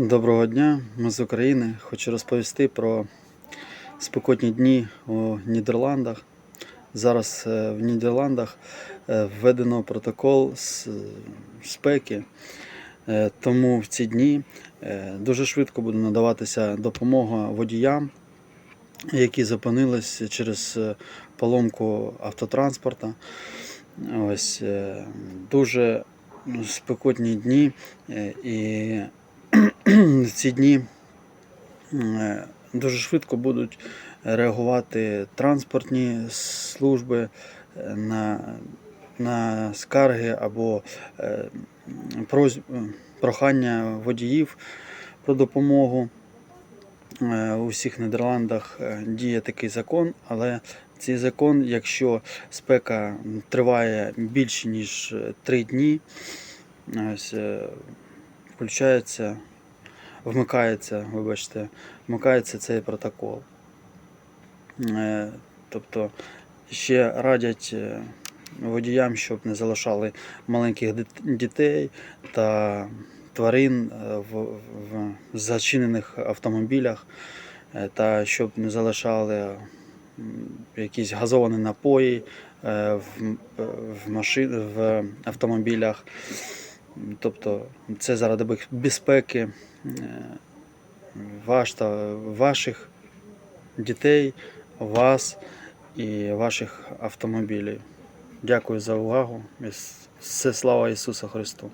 Доброго дня, ми з України. Хочу розповісти про спекотні дні у Нідерландах. Зараз е, в Нідерландах е, введено протокол з спеки, Е, тому в ці дні дуже швидко буде надаватися допомога водіям, які зупинились через поломку автотранспорта. Ось дуже спекотні дні і ці дні е, дуже швидко будуть реагувати транспортні служби е, на, на скарги або е, прохання водіїв про допомогу. У всіх Нідерландах діє такий закон, але цей закон, якщо спека триває більше ніж 3 дні, ось, включається, вмикається, вибачте, вмикається цей протокол. Е, Тобто ще радять е, водіям, щоб не залишали маленьких дітей та тварин е, в, в зачинених автомобілях, та щоб не залишали якісь газовані напої в, в, машин, в автомобілях. Тобто це заради безпеки е, ваш та ваших дітей, вас і ваших автомобілів. Дякую за увагу. Все слава Ісусу Христу!